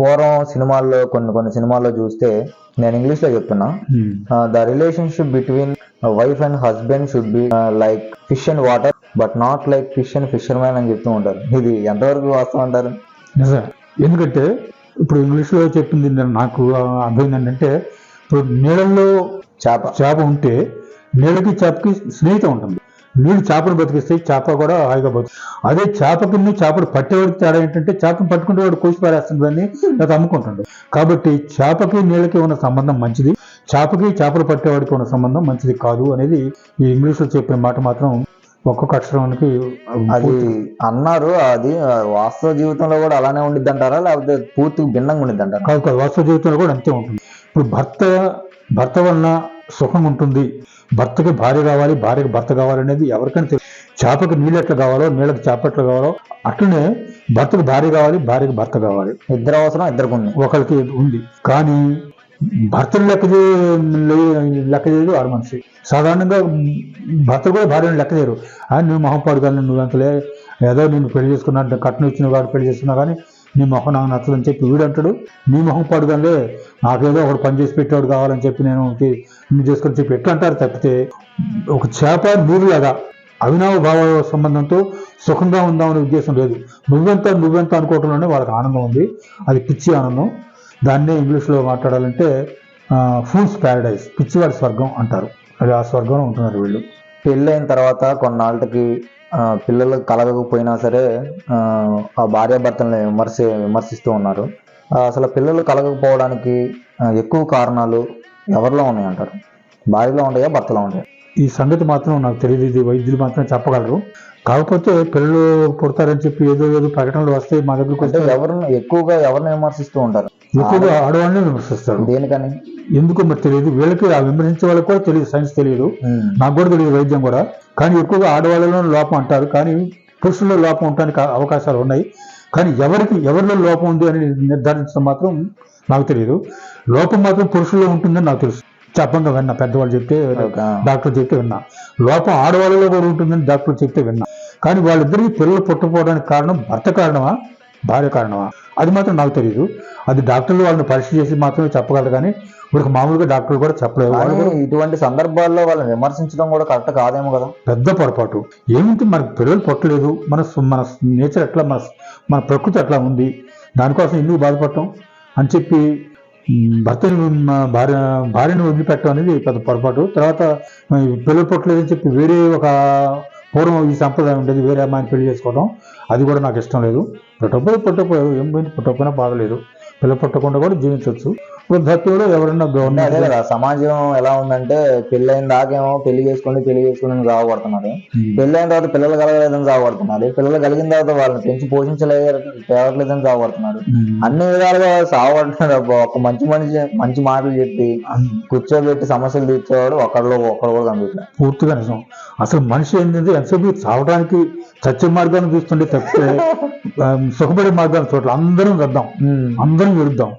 పూర్వం సినిమాల్లో కొన్ని కొన్ని సినిమాల్లో చూస్తే నేను ఇంగ్లీష్లో చెప్తున్నా the relationship between wife and husband should be like fish and water but not like fish and fisherman అని చెప్తూ ఉంటారు. ఇది ఎంతవరకు వాస్తవం అంటారు? నిజం ఎందుకంటే ఇప్పుడు ఇంగ్లీష్లో చెప్పింది నేను నాకు అర్థం ఏంటంటే ఇప్పుడు నీళ్ళల్లో చేప. చేప ఉంటే నీళ్ళకి చేపకి స్నేహితం ఉంటుంది. నీళ్ళు చేపను బతికిస్తే చేప కూడా హాయిగా బతుకు అదే చేపకి చేపలు పట్టేవాడికి తేడా ఏంటంటే చేపను పట్టుకుంటే వాడు కోసి పారేస్తుంది దాన్ని లేదా అమ్ముకుంటాడు. కాబట్టి చేపకి నీళ్ళకి ఉన్న సంబంధం మంచిది. చేపకి చేపలు పట్టేవాడికి ఉన్న సంబంధం మంచిది కాదు అనేది ఈ ఇంగ్లీష్లో చెప్పిన మాట మాత్రం ఒక్కొక్క అక్షరానికి అది అన్నారు అది వాస్తవ జీవితంలో కూడా అలానే ఉండిద్ది అంటారా లేకపోతే పూర్తిగా భిన్నంగా ఉండిద్ది అంటారా కాదు కాదు వాస్తవ జీవితంలో కూడా అంతే ఉంటుంది. ఇప్పుడు భర్త భర్త వలన సుఖం ఉంటుంది. భర్తకి భార్య కావాలి భార్యకి భర్త కావాలి అనేది ఎవరికైనా తెలుసు చేపకి నీళ్ళు ఎట్లా కావాలో నీళ్ళకి చేప ఎట్లా కావాలో అట్లనే భర్తకు భార్య కావాలి భార్యకి భర్త కావాలి. ఇద్దరు అవసరం ఇద్దరికి ఉంది ఒకరికి ఉంది. కానీ భర్తను లెక్క లెక్క చేయదు ఆరు మనిషి. సాధారణంగా భర్త కూడా భార్యను లెక్క చేయరు. ఆయన నువ్వు మొహం పాడుగాను నువ్వు అంతలే ఏదో నేను పెళ్ళి చేసుకున్నా కట్నం ఇచ్చిన వాడు పెళ్ళి చేసుకున్నా కానీ నీ మొహం నాకు నచ్చదని చెప్పి వీడు అంటాడు. నీ మొహం పాడుగానే నాకేదో ఒకడు పని చేసి పెట్టాడు కావాలని చెప్పి నేను తి- చేసుకొని చెప్పి ఎట్లా అంటారు తప్పితే ఒక చేప నీరులాగా అవినావ భావ సంబంధంతో సుఖంగా ఉందామనే ఉద్దేశం లేదు. నువ్వెంత నువ్వెంత అనుకోవటంలోనే వాళ్ళకి ఆనందం ఉంది. అది పిచ్చి ఆనందం. దాన్నే ఇంగ్లీష్లో మాట్లాడాలంటే ఫూల్స్ ప్యారడైజ్ పిచ్చివాడి స్వర్గం అంటారు. అది ఆ స్వర్గంలో ఉంటున్నారు వీళ్ళు. పెళ్ళైన తర్వాత కొన్నాళ్ళకి పిల్లలు కలగకపోయినా సరే ఆ, భార్యాభర్తల్ని విమర్శ విమర్శిస్తూ ఉన్నారు. అసలు పిల్లలు కలగకపోవడానికి ఎక్కువ కారణాలు ఎవరిలో ఉన్నాయి అంటారు భార్యలో ఉంటాయా భర్తలో ఉంటాయా ఈ సంగతి మాత్రం నాకు తెలియదు ఇది వైద్యులు మాత్రం చెప్పగలరు. కాకపోతే పిల్లలు పుడతారని చెప్పి ఏదో ఏదో ప్రకటనలు వస్తే మా దగ్గరకు వస్తే ఎవరిని ఎక్కువగా ఎవరిని విమర్శిస్తూ ఉంటారు? ఎక్కువగా ఆడవాళ్ళని విమర్శిస్తారు. దేనికని? ఎందుకు మరి తెలియదు? వీళ్ళకి ఆ విమర్శించే వాళ్ళకి కూడా తెలియదు సైన్స్ తెలియదు. నాకు కూడా తెలియదు వైద్యం కూడా. కానీ ఎక్కువగా ఆడవాళ్ళలో లోపం అంటారు. కానీ పురుషుల్లో లోపం ఉండడానికి అవకాశాలు ఉన్నాయి. కానీ ఎవరికి ఎవరిలో లోపం ఉంది అని నిర్ధారించడం మాత్రం నాకు తెలియదు. లోపం మాత్రం పురుషుల్లో ఉంటుందని నాకు తెలుసు. చెప్పంగా విన్నా పెద్దవాళ్ళు చెప్తే. డాక్టర్ చెప్తే విన్నా. లోపం ఆడవాళ్ళలో కూడా ఉంటుందని డాక్టర్ చెప్తే విన్నా. కానీ వాళ్ళిద్దరికి పిల్లలు పుట్టకపోవడానికి కారణం భర్త కారణమా భార్య కారణమా? అది మాత్రం నాకు తెలియదు అది డాక్టర్లు వాళ్ళని పరీక్ష చేసి మాత్రమే చెప్పగలరు కానీ ఇప్పుడు మామూలుగా డాక్టర్లు కూడా కానీ ఇటువంటి సందర్భాల్లో వాళ్ళని విమర్శించడం కూడా కరెక్ట్ కాదేమో కదా. పెద్ద పొరపాటు. ఏమిటి మనకు పిల్లలు పుట్టలేదు. మన మన నేచర్ ఎట్లా మన మన ప్రకృతి ఎట్లా ఉంది? దానికోసం ఎందుకు బాధపడటం? అని చెప్పి భర్తని భార్య భార్యను వదిలిపెట్టడం అనేది పెద్ద పొరపాటు. తర్వాత పిల్లలు పుట్టలేదని చెప్పి వేరే ఒక పూర్వం ఈ సంప్రదాయం ఉండేది వేరే అమ్మాయిని పెళ్ళి చేసుకోవడం. అది కూడా నాకు ఇష్టం లేదు. పుట్టకపోయి పుట్టకపోయారు ఏం పోయింది? పుట్టకపోయినా బాధ లేదు. పిల్ల పుట్టకుండా కూడా జీవించవచ్చు వృద్ధాప్యంలో ఎవరైనా అంటే అదే కదా. సమాజం ఎలా ఉందంటే పెళ్ళైన దాకేమో పెళ్ళి చేసుకుని పెళ్ళి చేసుకుని సాగుపడుతున్నారు. పెళ్ళైన తర్వాత పిల్లలు కలగలేదని సాగుపడుతున్నారు. పిల్లలు కలిగిన తర్వాత వాళ్ళని పెంచి పోషించలేదు తేవట్లేదని సాగుపడుతున్నారు. అన్ని విధాలుగా సాగుపడుతున్నారు. అబ్బా. ఒక మంచి మనిషి మంచి మాటలు చెప్పి కూర్చోబెట్టి సమస్యలు తీర్చేవాడు ఒకళ్ళు ఒకడు కూడా కనిపించలేదు. పూర్తిగా నిజం. అసలు మనిషి ఏంటంటే ఎంతసేపు చావడానికి చచ్చే మార్గాన్ని చూస్తుంటే తప్పితే సుఖపడే మార్గాన్ని చూడాలి అందరం వద్దాం అందరం వెళుద్దాం.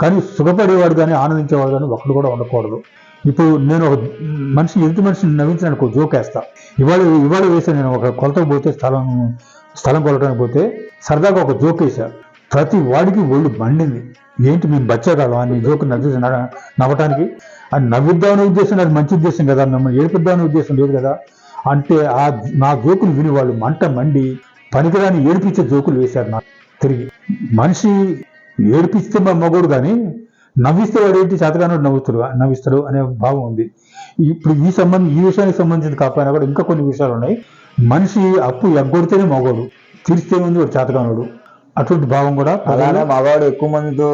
కానీ సుఖపడేవాడు కానీ ఆనందించేవాడు కానీ ఒక్కడు కూడా ఉండకూడదు. ఇప్పుడు నేను ఒక మనిషి ఎదుటి మనిషిని నవ్వించడానికి ఒక జోక్ వేస్తా. ఇవాళ ఇవాళ వేసా నేను ఒక కొలతకు పోతే స్థలం స్థలం కొలటానికి పోతే సరదాగా ఒక జోక్ వేసా. ప్రతి వాడికి ఒళ్ళు మండింది. ఏంటి మేము బచ్చేకాలం అని జోకు నవ్వి నవ్వటానికి? అది నవ్విద్దామనే ఉద్దేశం అది మంచి ఉద్దేశం కదా. మిమ్మల్ని ఏడిపిద్దామనే ఉద్దేశం లేదు కదా. అంటే ఆ నా జోకులు విని వాళ్ళు మంట మండి పనికిరాని ఏడిపించే జోకులు వేశారు నాకు. తిరిగి మనిషి ఏడిపిస్తే మా మగోడు కానీ నవ్విస్తే వాడు ఏంటి? చేతగానో నవ్వుతాడు నవ్విస్తాడు అనే భావం ఉంది. ఇప్పుడు ఈ సంబంధం ఈ విషయానికి సంబంధించి కాకపోయినా కూడా ఇంకా కొన్ని విషయాలు ఉన్నాయి. మనిషి అప్పు ఎగ్గొడితేనే మగోడు తీరిస్తే ఉంది వాడు చేతగానోడు. అటువంటి భావం కూడా అలానే మగవాడు ఎక్కువ మందితో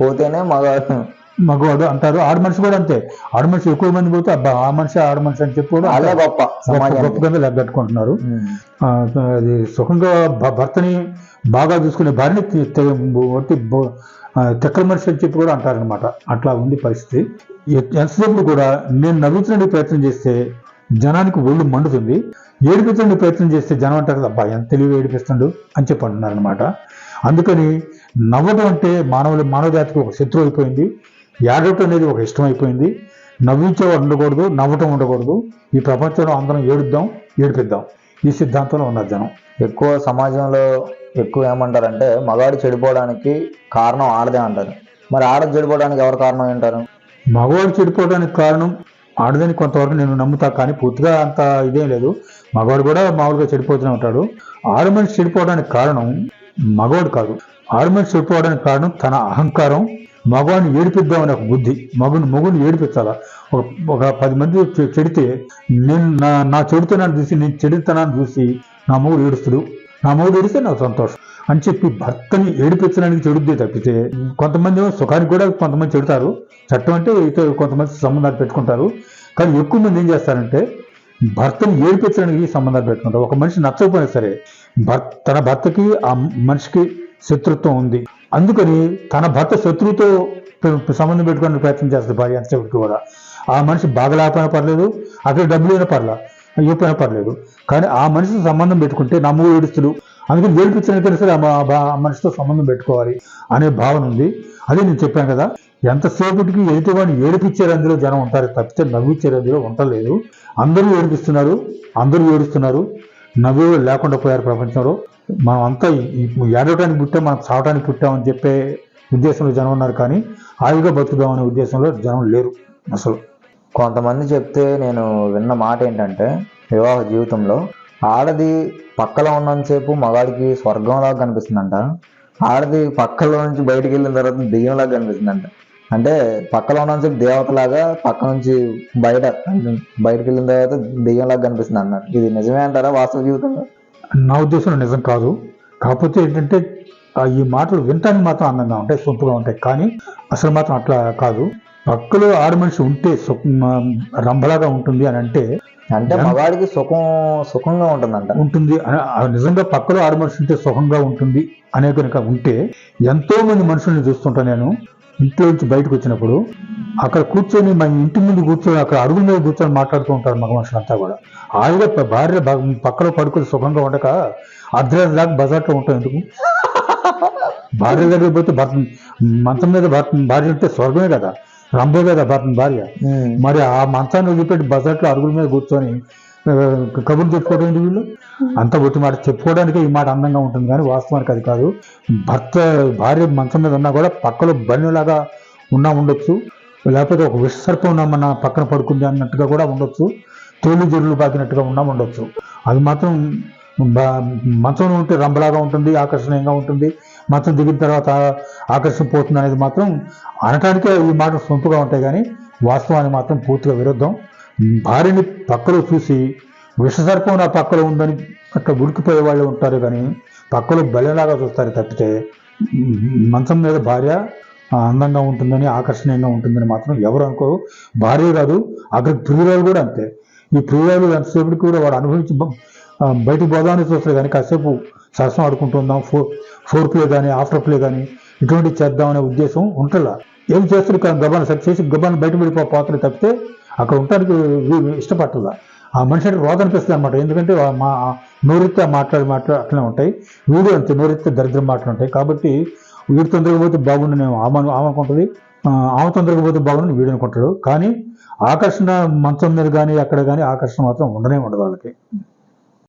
పోతేనే మగవాడు మగవాడు అంటారు. ఆడ మనిషి కూడా అంతే. ఆడ మనిషి ఎక్కువ మంది పోతే అబ్బా ఆ మనిషి ఆడ మనిషి అని చెప్పి కూడా అదే గొప్ప కింద లెగ్గట్టుకుంటున్నారు. అది సుఖంగా భర్తని బాగా చూసుకునే భార్యని ఒట్టి తెక్కల మనిషి అని చెప్పి కూడా అంటారనమాట అట్లా ఉంది పరిస్థితి. ఎంతసేపు కూడా నేను నవ్వించడానికి ప్రయత్నం చేస్తే జనానికి ఒళ్ళు మండుతుంది. ఏడిపించడానికి ప్రయత్నం చేస్తే జనం అంటారు అబ్బా ఎంత తెలివి ఏడిపిస్తుండు అని చెప్పి అంటున్నారు అనమాట అందుకని నవ్వడం అంటే మానవుల మానవ జాతికి ఒక శత్రువు అయిపోయింది. ఏడవటం అనేది ఒక ఇష్టం అయిపోయింది నవ్వించేవాడు ఉండకూడదు నవ్వటం ఉండకూడదు. ఈ ప్రపంచంలో అందరం ఏడుద్దాం ఏడిపిద్దాం. ఈ సిద్ధాంతంలో ఉన్నారు జనం. ఎక్కువ సమాజంలో ఎక్కువ ఏమంటారంటే మగాడు చెడిపోవడానికి కారణం ఆడదే అంటారు. మరి ఆడ చెడిపోవడానికి ఎవరు కారణం ఏంటారు? మగవాడు చెడిపోవడానికి కారణం ఆడదని కొంతవరకు నేను నమ్ముతా కానీ పూర్తిగా అంత ఇదేం లేదు. మగవాడు కూడా మామూలుగా చెడిపోతూనే ఉంటాడు. ఆడ మనిషి చెడిపోవడానికి కారణం మగవాడు కాదు. ఆడ మనిషి చెడిపోవడానికి కారణం తన అహంకారం. మగవాడిని ఏడిపిద్దామని ఒక బుద్ధి. మగుని మగుని ఏడిపించాలా? ఒక ఒక పది మంది చెడితే నేను నా నా చెడుతనాన్ని చూసి నేను చెడుతనాన్ని చూసి నా మొగుడు ఏడుస్తుడు. నా మొగుడు ఏడిస్తే నాకు సంతోషం. అని చెప్పి భర్తని ఏడిపించడానికి చెడుద్ది తప్పితే కొంతమంది సుఖానికి కూడా కొంతమంది చెడుతారు. చట్టం అంటే ఇతర కొంతమంది సంబంధాలు పెట్టుకుంటారు. కానీ ఎక్కువ మంది ఏం చేస్తారంటే భర్తని ఏడిపించడానికి సంబంధాలు పెట్టుకుంటారు. ఒక మనిషి నచ్చకపోయినా సరే భర్త తన భర్తకి ఆ మనిషికి శత్రుత్వం ఉంది. అందుకని తన భర్త శత్రువుతో సంబంధం పెట్టుకోవడానికి ప్రయత్నం చేస్తుంది భార్య ఎంతసేపటికి కూడా. ఆ మనిషి బాగలేకపోయినా పర్లేదు అక్కడ డబ్బులు అయినా పర్లా ఇవ్వకపోయినా పర్లేదు. కానీ ఆ మనిషితో సంబంధం పెట్టుకుంటే నమ్ము ఏడుస్తుడు. అందుకని ఏడిపించిన తెలిసి ఆ మనిషితో సంబంధం పెట్టుకోవాలి అనే భావన ఉంది. అదే నేను చెప్పాను కదా ఎంతసేపటికి ఎదుటి వాడిని ఏడిపించే అందులో జనం ఉంటారు తప్పితే నవ్విచ్చే అందులో ఉండలేదు. అందరూ ఏడిపిస్తున్నారు అందరూ ఏడుస్తున్నారు. నవ్వు లేకుండా పోయారు ప్రపంచంలో. మనం అంతా ఏడవటానికి పుట్టాం మనం చావటానికి పుట్టామని చెప్పే ఉద్దేశంలో జనం ఉన్నారు కానీ హాయిగా బతుకుదామనే ఉద్దేశంలో జనం లేరు అసలు. కొంతమంది చెప్తే నేను విన్న మాట ఏంటంటే వివాహ జీవితంలో ఆడది పక్కలో ఉన్నంతసేపు మగాడికి స్వర్గంలాగా కనిపిస్తుందంట. ఆడది పక్కలో నుంచి బయటికి వెళ్ళిన తర్వాత దెయ్యంలాగా కనిపిస్తుందంట. అంటే పక్కలో ఉన్నంతసేపు దేవతలాగా పక్క నుంచి బయట బయటకు వెళ్ళిన తర్వాత దెయ్యంలాగా కనిపిస్తుంది అన్నారు ఇది నిజమే అంటారా వాస్తవ జీవితంలో? నా ఉద్దేశంలో నిజం కాదు. కాకపోతే ఏంటంటే ఈ మాటలు వినటానికి మాత్రం అందంగా ఉంటాయి సొంపుగా ఉంటాయి. కానీ అసలు మాత్రం అట్లా కాదు. పక్కలో ఆడ మనిషి ఉంటే సుఖ- రంభలాగా ఉంటుంది అని అంటే అంటే మగాడికి సుఖం సుఖంగా ఉంటుందంట. ఉంటుంది నిజంగా పక్కలో ఆడ మనిషి ఉంటే సుఖంగా ఉంటుంది అనే కనుక ఉంటే ఎంతో మంది మనుషుల్ని చూస్తుంటా నేను. ఇంట్లో నుంచి బయటకు వచ్చినప్పుడు అక్కడ కూర్చొని మన ఇంటి ముందు కూర్చొని అక్కడ అడుగుల మీద కూర్చొని మాట్లాడుతూ ఉంటారు మగ మనుషులంతా కూడా. ప- భార్య పక్కన పడుకొని సుఖంగా ఉండక అర్ధరాత్రి దాకా బజార్లో ఉంటాం ఎందుకు? భార్య దగ్గర పోతే భర్త మంచం మీద భర్త భార్య ఉంటే స్వర్గమే కదా. రంభే కదా భర్త భార్య. మరి ఆ మంచాన్ని వదిలిపెట్టి బజార్లో అరుగుల మీద కూర్చొని కబుర్లు చెప్పుకోవడం ఏంటి వీళ్ళు? అంత ఒట్టి మాట చెప్పుకోవడానికి ఈ మాట అందంగా ఉంటుంది కానీ వాస్తవానికి అది కాదు. భర్త భార్య మంచం మీద ఉన్నా కూడా పక్కలో బన్నులాగా ఉన్నా ఉండొచ్చు. లేకపోతే ఒక విషసర్పం మన పక్కన పడుకుంది అన్నట్టుగా కూడా ఉండొచ్చు. తోలు జొర్రులు పాకినట్టుగా ఉన్నా ఉండొచ్చు. అది మాత్రం మంచంలో ఉంటే రంబలాగా ఉంటుంది ఆకర్షణీయంగా ఉంటుంది. మంచం దిగిన తర్వాత ఆకర్షణ పోతుంది అనేది మాత్రం అనటానికే ఈ మాట సొంపుగా ఉంటాయి కానీ వాస్తవానికి మాత్రం పూర్తిగా విరుద్ధం. భార్యని పక్కలో చూసి విషసర్పం నా పక్కలో ఉందని అట్లా ఉడికిపోయే వాళ్ళు ఉంటారు కానీ పక్కలో బలెలాగా చూస్తారు తప్పితే మంచం మీద భార్య అందంగా ఉంటుందని ఆకర్షణీయంగా ఉంటుందని మాత్రం ఎవరు అనుకోరు. భార్య కాదు అక్కడ ప్రియురాలు కూడా అంతే. ఈ ప్రియురాలు ఎంతసేపటికి కూడా వాడు అనుభవించి బయటికి పోదామని చూస్తారు కానీ కాసేపు సరసం ఆడుకుంటుందాం ఫోర్ ఫోర్ ప్లే కానీ ఆఫ్టర్ ప్లే కానీ ఇటువంటి చేద్దామనే ఉద్దేశం ఉంటుందా ఏం చేస్తారు గబాన్ సెట్ చేసి గబాన్ బయట పడిపో తప్పితే అక్కడ ఉండటానికి వీ- ఆ మనిషి అంటే అనిపిస్తుంది అనమాట ఎందుకంటే మా ఆ నోరెత్తే మాట్లాడి మాట్లాడి అట్లనే ఉంటాయి. వీడు అంతే నోరెత్తే దరిద్రం మాటలు ఉంటాయి. కాబట్టి వీడు తొందరగా పోతే బాగుండు నేను ఆమె ఆమె అనుకుంటుంది. ఆమె తొందరగా పోతే బాగుండు వీడు అనుకుంటాడు. కానీ ఆకర్షణ మంచం మీద కానీ అక్కడ కానీ ఆకర్షణ మాత్రం ఉండనే ఉండదు వాళ్ళకి.